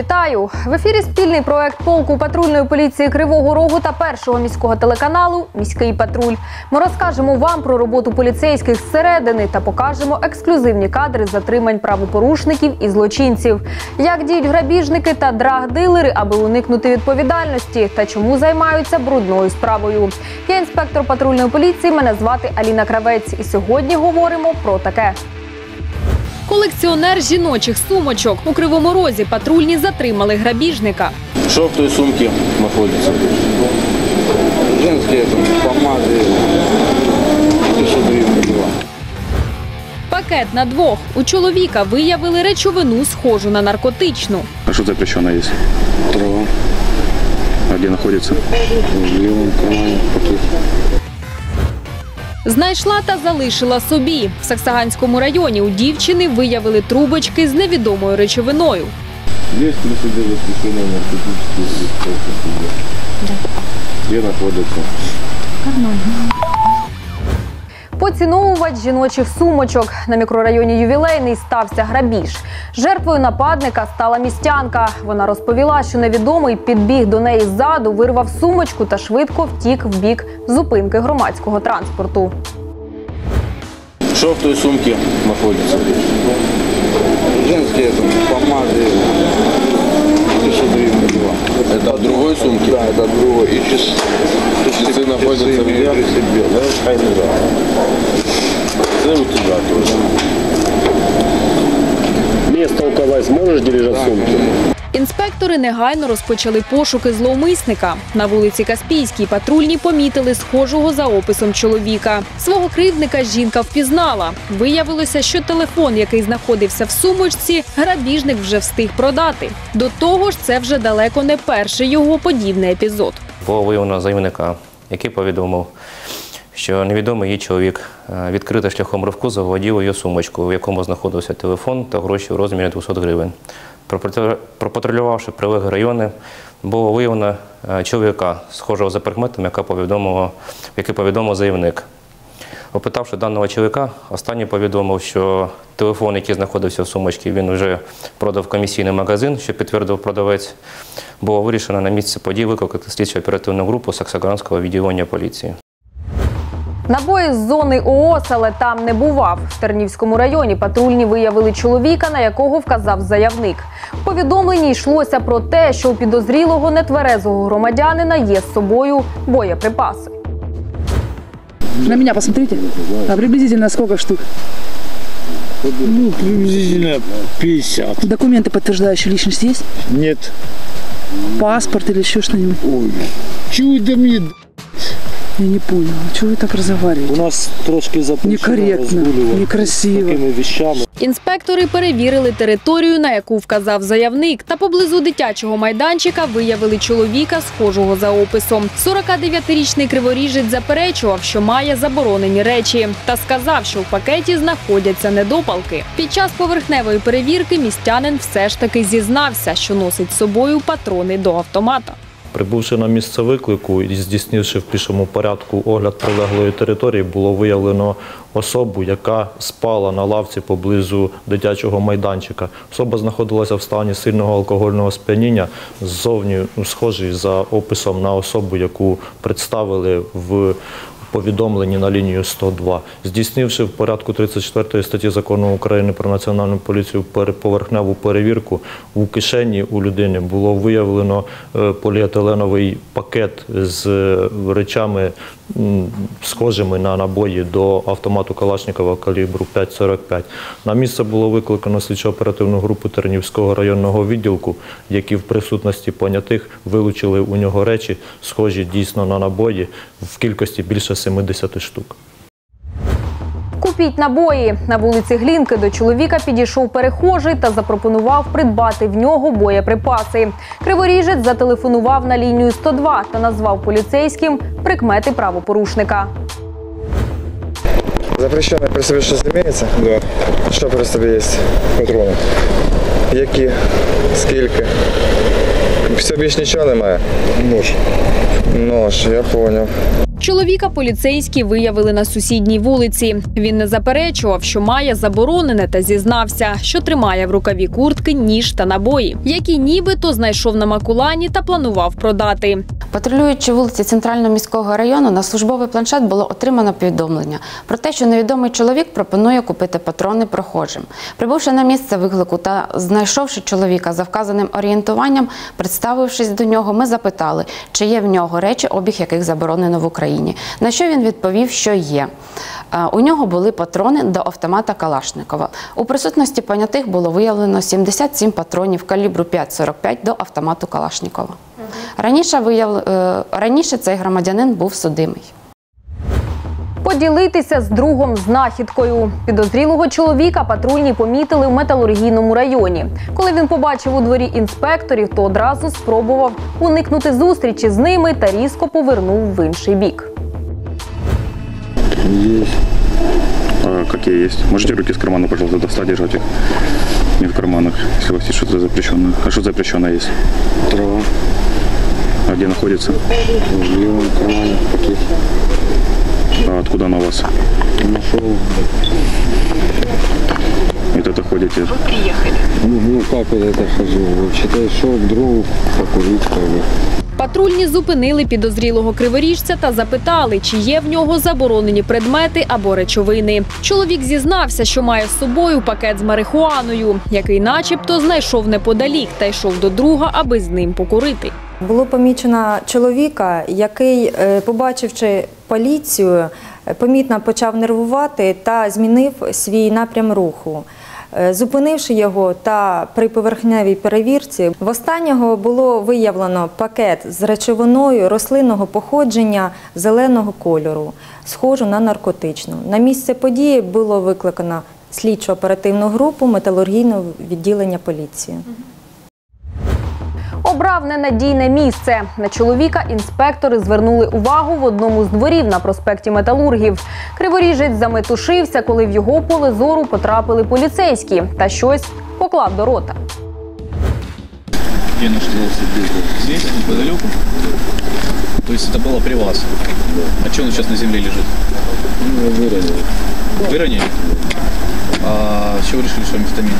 Вітаю! В ефірі спільний проект полку патрульної поліції Кривого Рогу та першого міського телеканалу Міський патруль. Ми розкажемо вам про роботу поліцейських зсередини та покажемо ексклюзивні кадри затримань правопорушників і злочинців. Як діють грабіжники та драг-дилери, аби уникнути відповідальності, та чому займаються брудною справою. Я інспектор патрульної поліції. Мене звати Аліна Кравець. І сьогодні говоримо про таке. Колекціонер жіночих сумочок у кривому розі патрульні затримали грабіжника. Что в той сумке находится? Женские там, помады, тысяча гривен была. Пакет на двох у чоловіка виявили речовину, схожу на наркотичну. А что запрещено есть? Трава А где находится? в левом кармане пакет. Знайшла та залишила собі. В Саксаганському районі у дівчини виявили трубочки з невідомою речовиною. Есть при себе запрещено наркотические Де знаходиться? находится? Поціновувач жіночих сумочок на мікрорайоні Ювілейний стався грабіж. Жертвою нападника стала містянка. Вона розповіла, що невідомий підбіг до неї ззаду, вирвав сумочку та швидко втік в бік зупинки громадського транспорту. Что в той сумке находится? Женские там, сумки. Да, это другое. И И часы. Часы находятся в себе, да? Хай не да. Це у тебя тоже. Место у кого сможешь держать сумки? Інспектори негайно розпочали пошуки зловмисника. На вулиці Каспійській патрульні помітили схожого за описом чоловіка. Свого кривдника жінка впізнала. Виявилося, що телефон, який знаходився в сумочці, грабіжник вже встиг продати. До того ж, це вже далеко не перший його подібний епізод. Було виявлено заявника, який повідомив, що невідомий її чоловік е, відкрито шляхом ривку заволодів її сумочку, в якому знаходився телефон та гроші в розмірі 200 гривень. Пропатр- Пропатрулювавши прилеглі райони, було виявлено е, чоловіка, схожого за прикметом, яка повідомила, який повідомив заявник. Опитавши даного чоловіка, останній повідомив, що телефон, який знаходився в сумочці, він вже продав комісійний магазин, що підтвердив продавець. Було вирішено на місце подій викликати слідчо оперативну групу Саксагранського відділення поліції. Набої з зони ООС, але там не бував. В Тернівському районі патрульні виявили чоловіка, на якого вказав заявник. В повідомленні йшлося про те, що у підозрілого нетверезого громадянина є з собою боєприпаси. На меня посмотрите. А приблизительно сколько штук? Ну, приблизительно 50. Документы, подтверждающие личность, есть? Нет. Паспорт или еще что-нибудь? Ой. Чего да мне Я не понял. Чего вы так У нас трошки запрещено Некорректно, некрасиво. такими вещами. Інспектори перевірили територію, на яку вказав заявник, та поблизу дитячого майданчика виявили чоловіка, схожого за описом. 49-річний криворіжець заперечував, що має заборонені речі, та сказав, що в пакеті знаходяться недопалки. Під час поверхневої перевірки містянин все ж таки зізнався, що носить з собою патрони до автомата. Прибувши на місце виклику і здійснивши в пішому порядку огляд прилеглої території, було виявлено особу, яка спала на лавці поблизу дитячого майданчика. Особа знаходилася в стані сильного алкогольного сп'яніння, ззовні схожий за описом на особу, яку представили в повідомленні на лінію 102. Здійснивши в порядку 34 статті закону України про національну поліцію поверхневу перевірку, у кишені у людини було виявлено е, поліетиленовий пакет з е, речами, схожими на набої до автомату Калашникова калібру 5,45. На місце було викликано слідчо-оперативну групу Тернівського районного відділку, які в присутності понятих вилучили у нього речі, схожі дійсно на набої в кількості більше 70 штук. Купіть набої. На вулиці Глінки до чоловіка підійшов перехожий та запропонував придбати в нього боєприпаси. Криворіжець зателефонував на лінію 102 та назвав поліцейським прикмети правопорушника. Запрещенное при себе щось имеется? Да. Що при собі є? Патрони. Які? Скільки? Все більш нічого немає? Нож. Нож, я понял. Чоловіка поліцейські виявили на сусідній вулиці. Він не заперечував, що має заборонене та зізнався, що тримає в рукаві куртки ніж та набої, які нібито знайшов на макулані та планував продати. Патрулюючи вулиці Центрального міського району, на службовий планшет було отримано повідомлення про те, що невідомий чоловік пропонує купити патрони прохожим. Прибувши на місце виклику та знайшовши чоловіка за вказаним орієнтуванням, представившись до нього, ми запитали, чи є в нього речі, обіг яких заборонено в Україні. На що він відповів, що є. Е, У нього були патрони до автомата Калашникова. У присутності понятих було виявлено 77 патронів калібру 5,45 до автомату Калашникова. Раніше, вияв... е, раніше цей громадянин був судимий. Поділитися з другом знахідкою. Підозрілого чоловіка патрульні помітили в металургійному районі. Коли він побачив у дворі інспекторів, то одразу спробував уникнути зустрічі з ними та різко повернув в інший бік. Есть. А какие есть? Можете руки с кармана, пожалуйста, достать, держать их? Не в карманах, если у вас есть что-то запрещенное. А что запрещенное есть? Трава. А где находится? В левом кармане пакет. А откуда она у вас? Нашел. И это ходите? Ну, ну как вот это хожу? Вообще-то шел к другу покурить как бы. Патрульні зупинили підозрілого криворіжця та запитали, чи є в нього заборонені предмети або речовини. Чоловік зізнався, що має з собою пакет з марихуаною, який, начебто, знайшов неподалік та йшов до друга, аби з ним покурити. Було помічено чоловіка, який, е, побачивши поліцію, е, помітно почав нервувати та змінив свій напрям руху. Е, Зупинивши його та при поверхневій перевірці, в останнього було виявлено пакет з речовиною рослинного походження зеленого кольору, схожу на наркотичну. На місце події було викликано слідчо-оперативну групу металургійного відділення поліції. Обрав ненадійне місце. На чоловіка інспектори звернули увагу в одному з дворів на проспекті Металургів. Криворіжець заметушився, коли в його поле зору потрапили поліцейські та щось поклав до рота. Где находился бизнес? Здесь, неподалеку? То есть это было при вас? А что он сейчас на земле лежит? Ну, выронил. Выронили? А с чего решили, что амфетамин?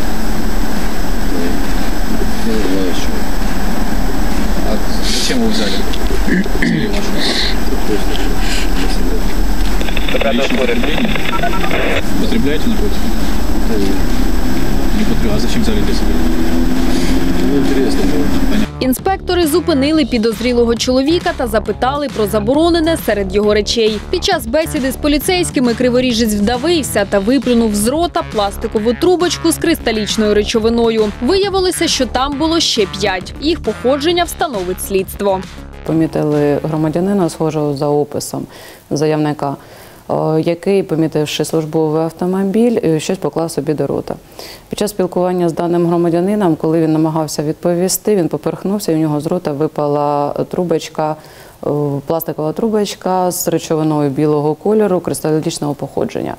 Не знаю, что. А зачем вы взяли? Взяли вашу. Личное употребление? Употребляете наркотики? Не употребляю. А зачем взяли для себя? Интересно было. Інспектори зупинили підозрілого чоловіка та запитали про заборонене серед його речей. Під час бесіди з поліцейськими криворіжець вдавився та виплюнув з рота пластикову трубочку з кристалічною речовиною. Виявилося, що там було ще п'ять. Їх походження встановить слідство. Помітили громадянина, схожого за описом заявника, який, помітивши службовий автомобіль, е, щось поклав собі до рота. Під час спілкування з даним громадянином, коли він намагався відповісти, він поперхнувся, і у нього з рота випала трубочка, е, пластикова трубочка з речовиною білого кольору, кристалічного походження.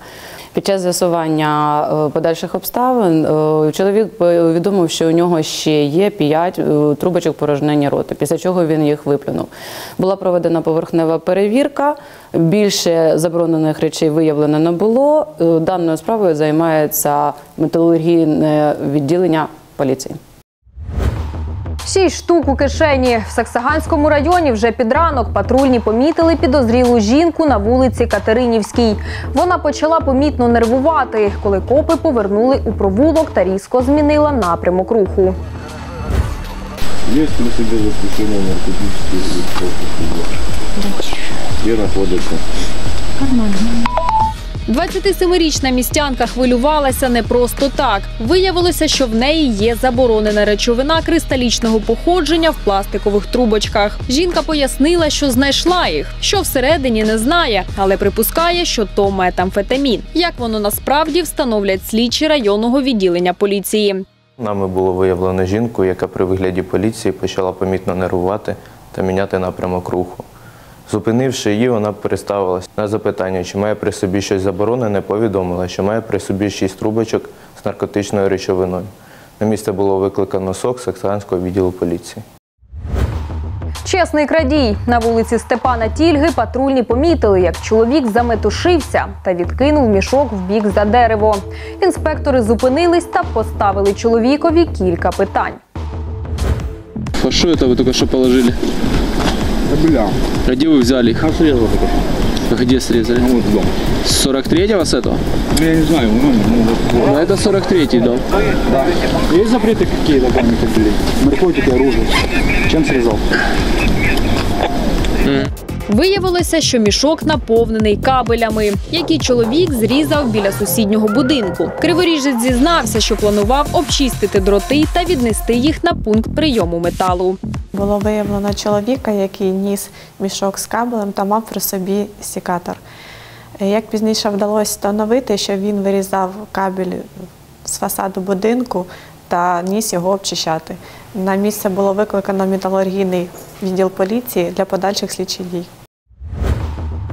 Під час з'ясування е, подальших обставин е, чоловік повідомив, що у нього ще є п'ять е, трубочок порожнення роти, після чого він їх виплюнув. Була проведена поверхнева перевірка. Більше заборонених речей виявлено не було. Даною справою займається металургійне відділення поліції. Шість штук у кишені в Саксаганському районі вже під ранок патрульні помітили підозрілу жінку на вулиці Катеринівській. Вона почала помітно нервувати, коли копи повернули у провулок та різко змінила напрямок руху. Есть ли себе запрещение наркотических веществ? Где находится? 27-річна містянка хвилювалася не просто так. Виявилося, що в неї є заборонена речовина кристалічного походження в пластикових трубочках. Жінка пояснила, що знайшла їх, що всередині не знає, але припускає, що то метамфетамін. Як воно насправді встановлять слідчі районного відділення поліції. Нами було виявлено жінку, яка при вигляді поліції почала помітно нервувати та міняти напрямок руху. Зупинивши її, вона переставилась на запитання, чи має при собі щось заборонене, повідомила, що має при собі шість трубочок з наркотичною речовиною. На місце було викликано СОК Саксанського відділу поліції. Чесний крадій на вулиці Степана Тільги патрульні помітили, як чоловік заметушився та відкинув мішок в бік за дерево. Інспектори зупинились та поставили чоловікові кілька питань. А что это вы только что положили? Бля. А где вы взяли их? А срезал только. А Где срезали? Ну, вот дом. С 43-го с этого? Ну, я не знаю, ну, ну, вот. Ну, это 43-й дом. Да. Есть запреты какие-то там были? Наркотики, оружие. Чем срезал? Виявилося, що мішок наповнений кабелями, які чоловік зрізав біля сусіднього будинку. Криворіжець зізнався, що планував обчистити дроти та віднести їх на пункт прийому металу. Було виявлено чоловіка, який ніс мішок з кабелем та мав при собі сікатор. Як пізніше вдалося встановити, що він вирізав кабель з фасаду будинку та ніс його обчищати. На місце було викликано металургійний відділ поліції для подальших слідчих дій.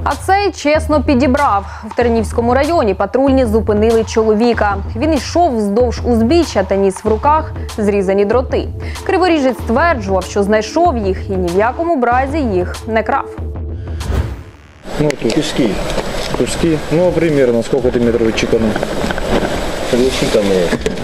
А цей чесно підібрав. В Тернівському районі патрульні зупинили чоловіка. Він йшов вздовж узбіччя та ніс в руках зрізані дроти. Криворіжець стверджував, що знайшов їх і ні в якому бразі їх не крав. Ну, тут куски. Куски. Ну, примерно, сколько ты метров чеканул? Ключи там есть.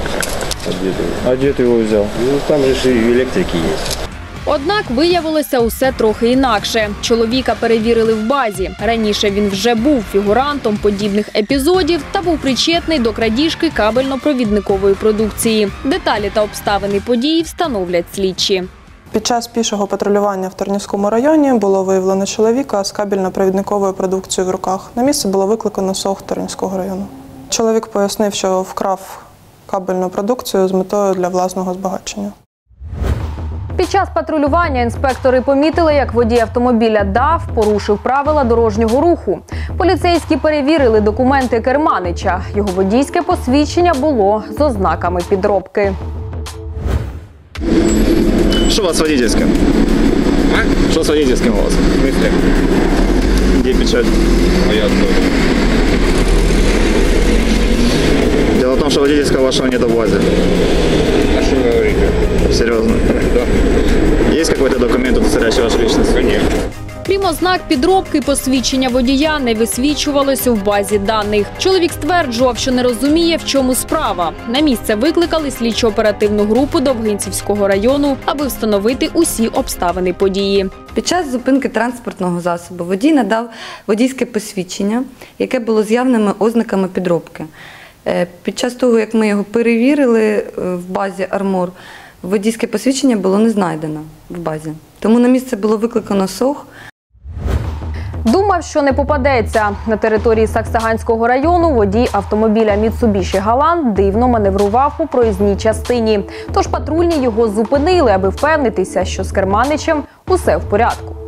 А где ты его взял? Ну, там же и электрики есть. Однак виявилося усе трохи інакше. Чоловіка перевірили в базі. Раніше він вже був фігурантом подібних епізодів та був причетний до крадіжки кабельно-провідникової продукції. Деталі та обставини події встановлять слідчі. Під час пішого патрулювання в Тернівському районі було виявлено чоловіка з кабельно-провідниковою продукцією в руках. На місце було викликано СОГ Тернівського району. Чоловік пояснив, що вкрав кабельну продукцію з метою для власного збагачення. Під час патрулювання інспектори помітили, як водій автомобіля ДАВ порушив правила дорожнього руху. Поліцейські перевірили документи керманича. Його водійське посвідчення було з ознаками підробки. Что у вас с водительским? А? Что с водительским у вас? В смысле? Где печать? А я откуда? Дело в том, что водительского вашего базе. А что вы говорите? Серьезно? Да. Есть какой-то документ, удостоверяющий вашу личность? Конечно. Крім ознак підробки, посвідчення водія не висвічувалося в базі даних. Чоловік стверджував, що не розуміє, в чому справа. На місце викликали слідчо-оперативну групу Довгинцівського району, аби встановити усі обставини події. Під час зупинки транспортного засобу водій надав водійське посвідчення, яке було з явними ознаками підробки. Е, Під час того, як ми його перевірили е, в базі Армор, водійське посвідчення було не знайдено в базі. Тому на місце було викликано СОГ. Думав, що не попадеться. На території Саксаганського району водій автомобіля Mitsubishi Галан дивно маневрував по проїзній частині. Тож патрульні його зупинили, аби впевнитися, що з керманичем усе в порядку.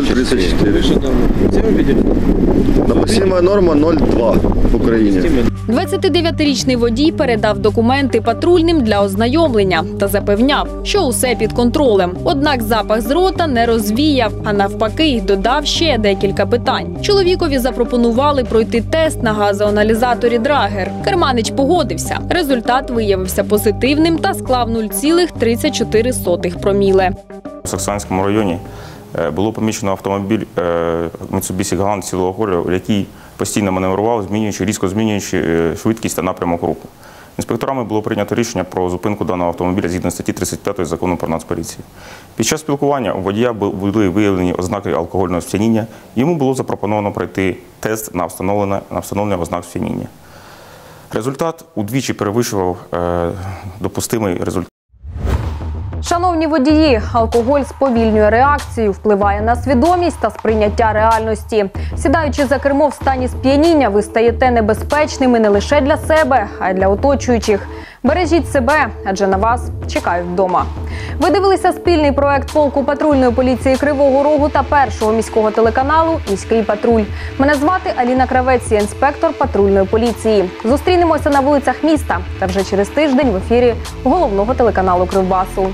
0,34. Допустимая норма 0,2 в Украине. 29-річний водій передав документи патрульним для ознайомлення та запевняв, що усе під контролем. Однак запах з рота не розвіяв, а навпаки, додав ще декілька питань. Чоловікові запропонували пройти тест на газоаналізаторі Драгер. Керманич погодився. Результат виявився позитивним та склав 0,34 проміле. У Саксанському районі було помічено автомобіль е, Mitsubishi Galant цілого кольору, який постійно маневрував, змінюючи, різко змінюючи е, швидкість та напрямок руху. Інспекторами було прийнято рішення про зупинку даного автомобіля згідно статті 35 закону про нацполіцію. Під час спілкування у водія були виявлені ознаки алкогольного сп'яніння. Йому було запропоновано пройти тест на встановлення, на встановлення ознак сп'яніння. Результат удвічі перевищував е, допустимий результат. Шановні водії, алкоголь сповільнює реакцію, впливає на свідомість та сприйняття реальності. Сідаючи за кермо в стані сп'яніння, ви стаєте небезпечними не лише для себе, а й для оточуючих. Бережіть себе, адже на вас чекають вдома. Ви дивилися спільний проект полку патрульної поліції Кривого Рогу та першого міського телеканалу Міський патруль. Мене звати Аліна Кравець, я інспектор патрульної поліції. Зустрінемося на вулицях міста та вже через тиждень в ефірі головного телеканалу Кривбасу.